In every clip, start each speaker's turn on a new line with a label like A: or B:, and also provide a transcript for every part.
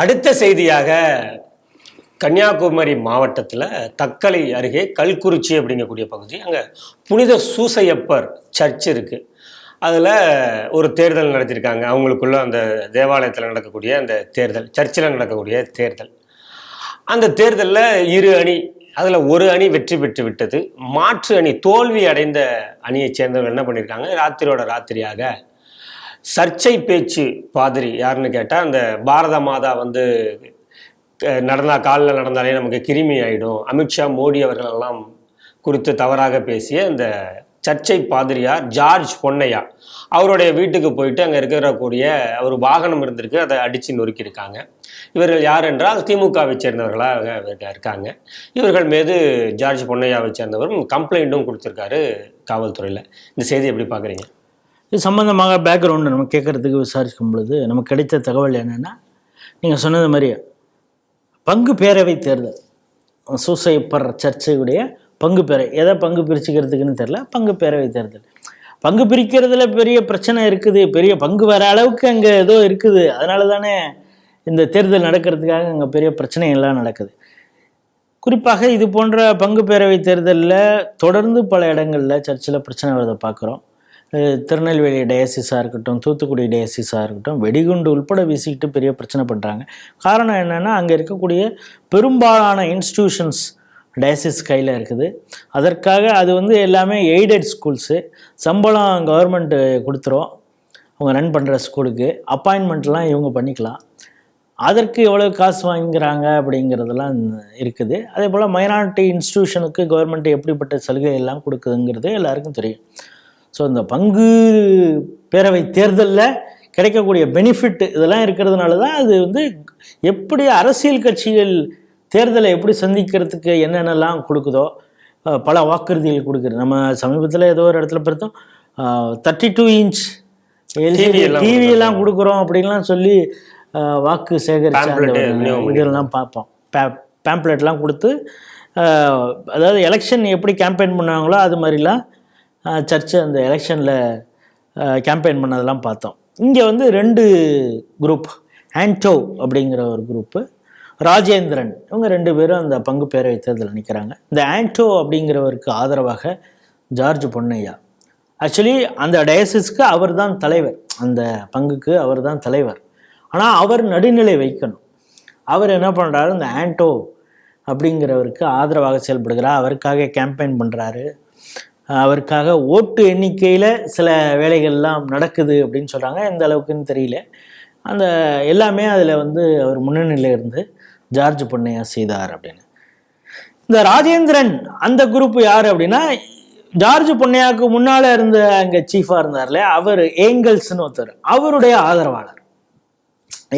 A: அடுத்த செய்தியாக கன்னியாகுமரி மாவட்டத்தில் தக்கலை அருகே கல்குறிச்சி அப்படிங்கக்கூடிய பகுதி அங்கே புனித சூசையப்பர் சர்ச் இருக்குது அதில் ஒரு தேர்தல் நடத்தியிருக்காங்க அவங்களுக்குள்ள அந்த தேவாலயத்தில் நடக்கக்கூடிய அந்த தேர்தல் சர்ச்சில் நடக்கக்கூடிய தேர்தல். அந்த தேர்தலில் இரு அணி அதில் ஒரு அணி வெற்றி பெற்று விட்டது. மாற்று அணி தோல்வி அடைந்த அணியைச் சேர்ந்தவர்கள் என்ன பண்ணியிருக்காங்க ராத்திரியோட ராத்திரியாக சர்ச்சை பேச்சு பாதிரி யாருன்னு கேட்டால் அந்த பாரத மாதா வந்து நடந்தா காலில் நடந்தாலே நமக்கு கிருமி ஆகிடும் அமித்ஷா மோடி அவர்களெல்லாம் குறித்து தவறாக பேசிய இந்த சர்ச்சை பாதிரியார் ஜார்ஜ் பொன்னையா அவருடைய வீட்டுக்கு போயிட்டு அங்கே இருக்கக்கூடிய ஒரு வாகனம் இருந்திருக்கு அதை அடித்து நொறுக்கியிருக்காங்க. இவர்கள் யார் என்றால் திமுகவை சேர்ந்தவர்களாக இருக்காங்க. இவர்கள் மீது ஜார்ஜ் பொன்னையாவை சேர்ந்தவரும் கம்ப்ளைண்ட்டும் கொடுத்துருக்காரு காவல்துறையில். இந்த செய்தி எப்படி பார்க்குறீங்க?
B: இது சம்மந்தமாக பேக்ரவுண்டு நம்ம கேட்குறதுக்கு விசாரிக்கும் பொழுது நமக்கு கிடைத்த தகவல் என்னென்னா நீங்கள் சொன்னது மாதிரி பங்கு பேரவை தேர்தல். சூசைப்பர் சர்ச்சையுடைய பங்கு பேரவை எதை பங்கு பிரிச்சுக்கிறதுக்குன்னு தெரில பங்கு பேரவை தேர்தல். பங்கு பிரிக்கிறதுல பெரிய பிரச்சனை இருக்குது பெரிய பங்கு வர அளவுக்கு அங்கே ஏதோ இருக்குது. அதனால தானே இந்த தேர்தல் நடக்கிறதுக்காக அங்கே பெரிய பிரச்சனைகள்லாம் நடக்குது. குறிப்பாக இது போன்ற பங்கு பேரவை தேர்தலில் தொடர்ந்து பல இடங்களில் சர்ச்சில் பிரச்சனை வரதை பார்க்குறோம். திருநெல்வேலி டயசிஸாக இருக்கட்டும் தூத்துக்குடி டயசிஸாக இருக்கட்டும் வெடிகுண்டு உள்பட வீசிக்கிட்டு பெரிய பிரச்சனை பண்ணுறாங்க காரணம் என்னென்னா அங்கே இருக்கக்கூடிய பெரும்பாலான இன்ஸ்டிடியூஷன்ஸ் டயசிஸ் கையில் இருக்குது. அதற்காக அது வந்து எல்லாமே எய்டட் ஸ்கூல்ஸு சம்பளம் கவர்மெண்ட்டு கொடுத்துரும். அவங்க ரன் பண்ணுற ஸ்கூலுக்கு அப்பாயின்மெண்ட்லாம் இவங்க பண்ணிக்கலாம். அதற்கு எவ்வளோ காசு வாங்குறாங்க அப்படிங்கிறதெல்லாம் இருக்குது. அதே போல் மைனாரிட்டி இன்ஸ்டிடியூஷனுக்கு கவர்மெண்ட் எப்படிப்பட்ட சலுகை எல்லாம் கொடுக்குதுங்கிறது எல்லாருக்கும் தெரியும். ஸோ இந்த பங்கு பேரவை தேர்தலில் கிடைக்கக்கூடிய பெனிஃபிட் இதெல்லாம் இருக்கிறதுனால தான் அது வந்து எப்படி அரசியல் கட்சிகள் தேர்தலை எப்படி சந்திக்கிறதுக்கு என்னென்னலாம் கொடுக்குதோ பல வாக்குறுதிகள் கொடுக்குது. நம்ம சமீபத்தில் ஏதோ ஒரு இடத்துல பார்த்தோம் தேர்ட்டி டூ இன்ச்
A: TV எல்லாம்
B: டிவி எல்லாம் கொடுக்குறோம் அப்படின்லாம் சொல்லி வாக்கு சேகரிச்ச
A: விநியோகம்
B: இதெல்லாம் பார்ப்போம். பேம்ப்ளெட்லாம் கொடுத்து அதாவது எலெக்ஷன் எப்படி கேம்பெயின் பண்ணாங்களோ அது மாதிரிலாம் சர்ச்சு அந்த எலெக்ஷனில் கேம்பெயின் பண்ணதெல்லாம் பார்த்தோம். இங்கே வந்து ரெண்டு குரூப் ஆன்டோ அப்படிங்கிற ஒரு குரூப்பு ராஜேந்திரன் இவங்க ரெண்டு பேரும் அந்த பங்கு பேரவை தேர்தலில் நிற்கிறாங்க இந்த ஆன்டோ அப்படிங்கிறவருக்கு ஆதரவாக ஜார்ஜ் பொன்னையா. ஆக்சுவலி அந்த டயசிஸ்க்கு அவர் தான் தலைவர். அந்த பங்குக்கு அவர் தான் தலைவர். ஆனால் அவர் நடுநிலை வைக்கணும். அவர் என்ன பண்ணுறாரு இந்த ஆன்டோ அப்படிங்கிறவருக்கு ஆதரவாக செயல்படுகிறார். அவருக்காக கேம்பெயின் பண்ணுறாரு அவருக்காக ஓட்டு எண்ணிக்கையில் சில வேலைகள்லாம் நடக்குது அப்படின்னு சொல்கிறாங்க எந்த அளவுக்குன்னு தெரியல. அந்த எல்லாமே அதில் வந்து அவர் முன்னணியில் இருந்து ஜார்ஜ் பொன்னையா செய்தார் அப்படின்னு. இந்த ராஜேந்திரன் அந்த குரூப் யார் அப்படின்னா ஜார்ஜ் பொன்னையாவுக்கு முன்னால் இருந்த அங்கே சீஃபாக இருந்தார்ல அவர் ஏங்கல்ஸ்னு ஒருத்தர். அவருடைய ஆதரவாளர்.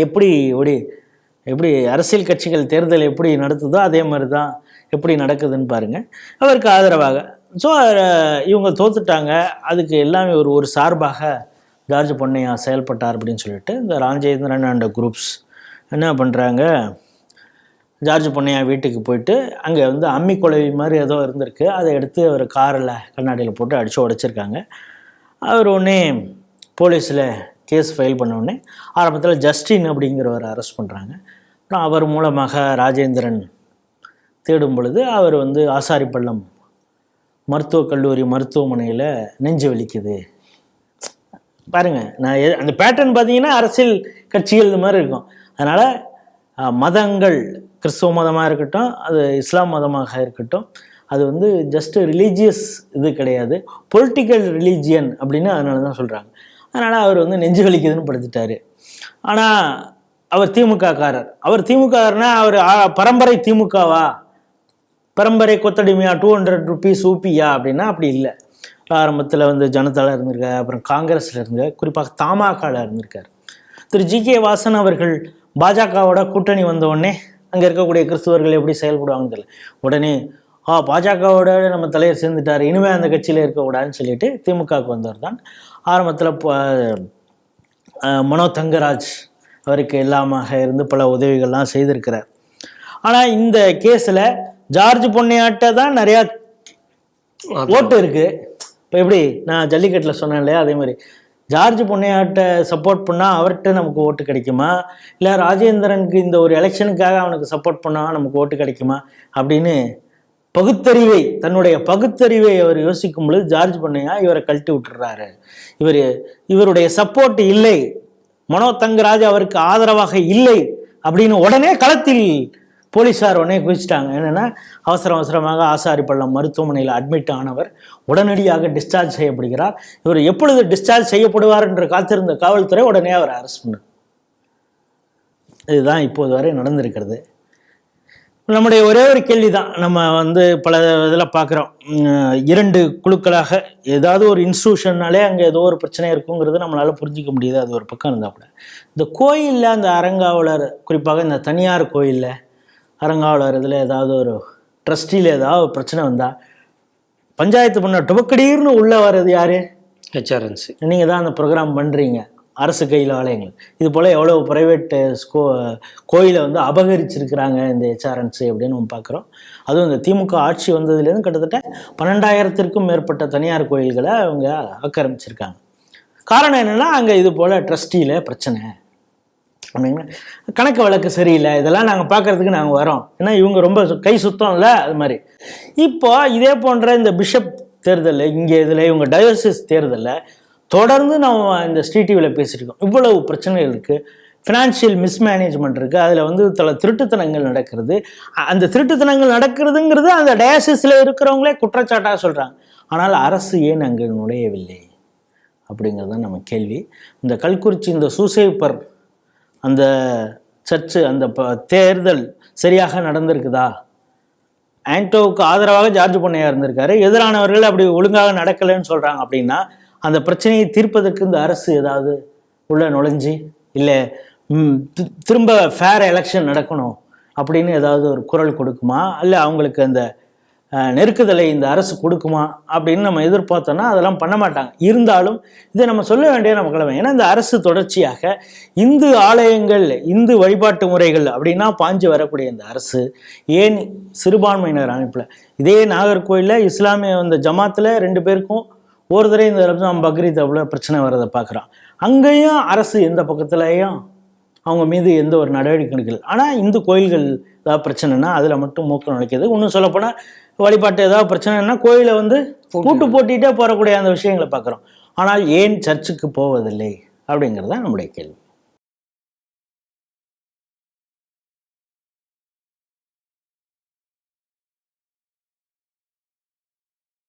B: எப்படி எப்படி எப்படி அரசியல் கட்சிகள் தேர்தல் எப்படி நடத்துதோ அதே மாதிரி தான் எப்படி நடக்குதுன்னு பாருங்கள் அவருக்கு ஆதரவாக ஸோ இவங்க தோத்துட்டாங்க. அதுக்கு எல்லாமே ஒரு ஒரு சார்பாக ஜார்ஜ் பொன்னையா செயல்பட்டார் அப்படின்னு சொல்லிட்டு இந்த ராஜேந்திரன் அண்ட் குரூப்ஸ் என்ன பண்ணுறாங்க ஜார்ஜ் பொன்னையா வீட்டுக்கு போயிட்டு அங்கே வந்து அம்மி குழவி மாதிரி ஏதோ இருந்திருக்கு. அதை எடுத்து அவர் காரில் கண்ணாடியில் போட்டு அடித்து உடைச்சிருக்காங்க. அவர் உடனே போலீஸில் கேஸ் ஃபைல் பண்ண உடனே ஆரம்பத்தில் ஜஸ்டின் அப்படிங்கிறவரை அரெஸ்ட் பண்ணுறாங்க அப்புறம் அவர் மூலமாக ராஜேந்திரன் தேடும் பொழுது அவர் வந்து ஆசாரிப்பள்ளம் மருத்துவக் கல்லூரி மருத்துவமனையில் நெஞ்சு வலிக்குது. பாருங்க நான் அந்த பேட்டர்ன் பார்த்தீங்கன்னா அரசியல் கட்சிகள் இது மாதிரி இருக்கும். அதனால் மதங்கள் கிறிஸ்துவ மதமாக இருக்கட்டும் அது இஸ்லாம் மதமாக இருக்கட்டும் அது வந்து ஜஸ்ட் ரிலீஜியஸ் இது கிடையாது. பொலிட்டிக்கல் ரிலீஜியன் அப்படின்னு அதனால தான் சொல்கிறாங்க அதனால் அவர் வந்து நெஞ்சு வலிக்குதுன்னு படுத்துட்டார். ஆனால் அவர் திமுககாரர் அவர் திமுககாரனா அவர் ஆ, பரம்பரை திமுகவா? பரம்பரை கொத்தடிமையா டூ ஹண்ட்ரட் ருபீஸ் ஊப்பியா அப்படின்னா அப்படி இல்லை. ஆரம்பத்தில் வந்து ஜனதாவில் இருந்திருக்காரு அப்புறம் காங்கிரஸில் இருந்து குறிப்பாக தமாகால இருந்திருக்கார். திரு ஜி கே வாசன் அவர்கள் பாஜகவோட கூட்டணி வந்த உடனே அங்கே இருக்கக்கூடிய கிறிஸ்துவர்கள் எப்படி செயல்படுவாங்கன்னு தெரியல. உடனே ஆ பாஜகவோட நம்ம தலைவர் சேர்ந்துட்டார் இனிமே அந்த கட்சியில் இருக்கக்கூடாதுன்னு சொல்லிட்டு திமுகவுக்கு வந்தவர் தான். ஆரம்பத்தில் மனோ தங்கராஜ் அவருக்கு எல்லாமாக இருந்து பல உதவிகள்லாம் செய்திருக்கிறார். ஆனால் இந்த கேஸில் ஜார்ஜ் பொன்னையாட்ட தான் நிறையா ஓட்டு இருக்கு. இப்போ எப்படி? நான் ஜல்லிக்கட்டில் சொன்னேன் இல்லையா? அதே மாதிரி. ஜார்ஜ் பொன்னையாட்ட சப்போர்ட் பண்ணால் அவர்கிட்ட நமக்கு ஓட்டு கிடைக்குமா? இல்லை ராஜேந்திரனுக்கு இந்த ஒரு எலெக்ஷனுக்காக அவனுக்கு சப்போர்ட் பண்ணால் நமக்கு ஓட்டு கிடைக்குமா? அப்படின்னு பகுத்தறிவை தன்னுடைய பகுத்தறிவை அவர் யோசிக்கும் பொழுது ஜார்ஜ் பண்ணையா இவரை கழட்டி விட்டுறாரு. இவர் இவருடைய சப்போர்ட் இல்லை. மனோ தங்கராஜ் அவருக்கு ஆதரவாக இல்லை அப்படின்னு உடனே களத்தில் போலீஸார் உடனே குதிச்சிட்டாங்க என்னென்னா அவசர அவசரமாக ஆசாரிப்பள்ளம் மருத்துவமனையில் அட்மிட் ஆனவர் உடனடியாக டிஸ்சார்ஜ் செய்யப்படுகிறார். இவர் எப்பொழுது டிஸ்சார்ஜ் செய்யப்படுவார் என்று காத்திருந்த காவல்துறை உடனே அவர் அரெஸ்ட் பண்ணு. இதுதான் இப்போது வரை நடந்திருக்கிறது. நம்முடைய ஒரே ஒரு கேள்வி தான் நம்ம வந்து பல இதில் பார்க்குறோம். இரண்டு குழுக்களாக ஏதாவது ஒரு இன்ஸ்டியூஷன்னாலே அங்கே ஏதோ ஒரு பிரச்சனை இருக்குங்கிறது நம்மளால் புரிஞ்சிக்க முடியுது. அது ஒரு பக்கம் இருந்தால் கூட. இந்த கோயிலில் அந்த அறங்காவலர் குறிப்பாக இந்த தனியார் கோயிலில் அறங்காவலர் இதில் ஏதாவது ஒரு ட்ரஸ்டியில் ஏதாவது பிரச்சனை வந்தால் பஞ்சாயத்து பண்ண டுபக்கடீர்னு உள்ளே வர்றது யார்?
A: ஹெச்ஆர்என்சி
B: நீங்கள் தான் அந்த ப்ரோக்ராம் பண்ணுறீங்க அரசு கையில் ஆலயங்கள் இது போல் எவ்வளோ ப்ரைவேட்டு ஸ்கோ கோயிலை வந்து அபகரிச்சிருக்கிறாங்க இந்த ஹெச்ஆர்என்சி அப்படின்னு நம்ம பார்க்குறோம். அதுவும் இந்த திமுக ஆட்சி வந்ததுலேருந்து கிட்டத்தட்ட பன்னெண்டாயிரத்திற்கும் மேற்பட்ட தனியார் கோயில்களை அவங்க ஆக்கிரமிச்சிருக்காங்க. காரணம் என்னென்னா அங்கே இது போல் ட்ரஸ்டியில் பிரச்சனை. கணக்கு வழக்கு சரியில்லை இதெல்லாம் நாங்கள் பார்க்கறதுக்கு நாங்கள் வரோம் ஏன்னா இவங்க ரொம்ப சு- கை சுத்தம் இல்லை அது மாதிரி. இப்போ இதே போன்ற இந்த பிஷப் தேர்தல் இங்கே இதில் இவங்க டயோசிஸ் தேர்தலில் தொடர்ந்து நம்ம இந்த ஸ்ரீ டிவியில் பேசியிருக்கோம் இவ்வளவு பிரச்சனைகள் இருக்குது ஃபினான்ஷியல் மிஸ்மேனேஜ்மெண்ட் இருக்குது அதில் வந்து பல திருட்டுத்தனங்கள் நடக்கிறது. அந்த திருட்டுத்தனங்கள் நடக்கிறதுங்கிறது அந்த டயாசிஸில் இருக்கிறவங்களே குற்றச்சாட்டாக சொல்கிறாங்க ஆனால் அரசு ஏன் அங்கே நுழையவில்லை? அப்படிங்கிறது தான் நம்ம கேள்வி. இந்த கல்குறிச்சி இந்த சூசைப்பர் அந்த சர்ச்சு அந்த ப தேர்தல் சரியாக நடந்திருக்குதா? ஆண்டோவுக்கு ஆதரவாக ஜார்ஜ் பொன்னையா இருந்திருக்காரு. எதிரானவர்கள் அப்படி ஒழுங்காக நடக்கலைன்னு சொல்கிறாங்க அப்படின்னா அந்த பிரச்சனையை தீர்ப்பதற்கு இந்த அரசு ஏதாவது உள்ள நுழைஞ்சு இல்லை திரும்ப ஃபேர் எலெக்ஷன் நடக்கணும் அப்படின்னு ஏதாவது ஒரு குரல் கொடுக்குமா? இல்லை அவங்களுக்கு அந்த நெருக்குதலை இந்த அரசு கொடுக்குமா அப்படின்னு நம்ம எதிர்பார்த்தோன்னா அதெல்லாம் பண்ண மாட்டாங்க. இருந்தாலும் இதை நம்ம சொல்ல வேண்டிய நம்ம கிழமை. ஏன்னா இந்த அரசு தொடர்ச்சியாக இந்து ஆலயங்கள் இந்து வழிபாட்டு முறைகள் அப்படின்னா பாஞ்சு வரக்கூடிய இந்த அரசு. ஏன் சிறுபான்மையினர் அமைப்பில்? இதே நாகர்கோயிலில் இஸ்லாமிய அந்த ஜமாத்தில் ரெண்டு பேருக்கும் ஒரு தடவை இந்த ரம்ஜான் பக்ரீத் அவ்வளோ பிரச்சனை வர்றதை பார்க்குறான். அங்கேயும் அரசு எந்த பக்கத்துலேயும் அவங்க மீது எந்த ஒரு நடவடிக்கை எடுக்கல. ஆனால் இந்து கோயில்கள் ஏதாவது பிரச்சனைனா அதில் மட்டும் மூக்கம் நுழைக்கிறது. இன்னும் சொல்லப்போனால் வழிபாட்டு ஏதாவது பிரச்சனைனா கோயிலை வந்து கூட்டு போட்டிகிட்டே போகக்கூடிய அந்த விஷயங்களை பார்க்குறோம். ஆனால் ஏன் சர்ச்சுக்கு போவதில்லை அப்படிங்கிறது தான் நம்முடைய கேள்வி.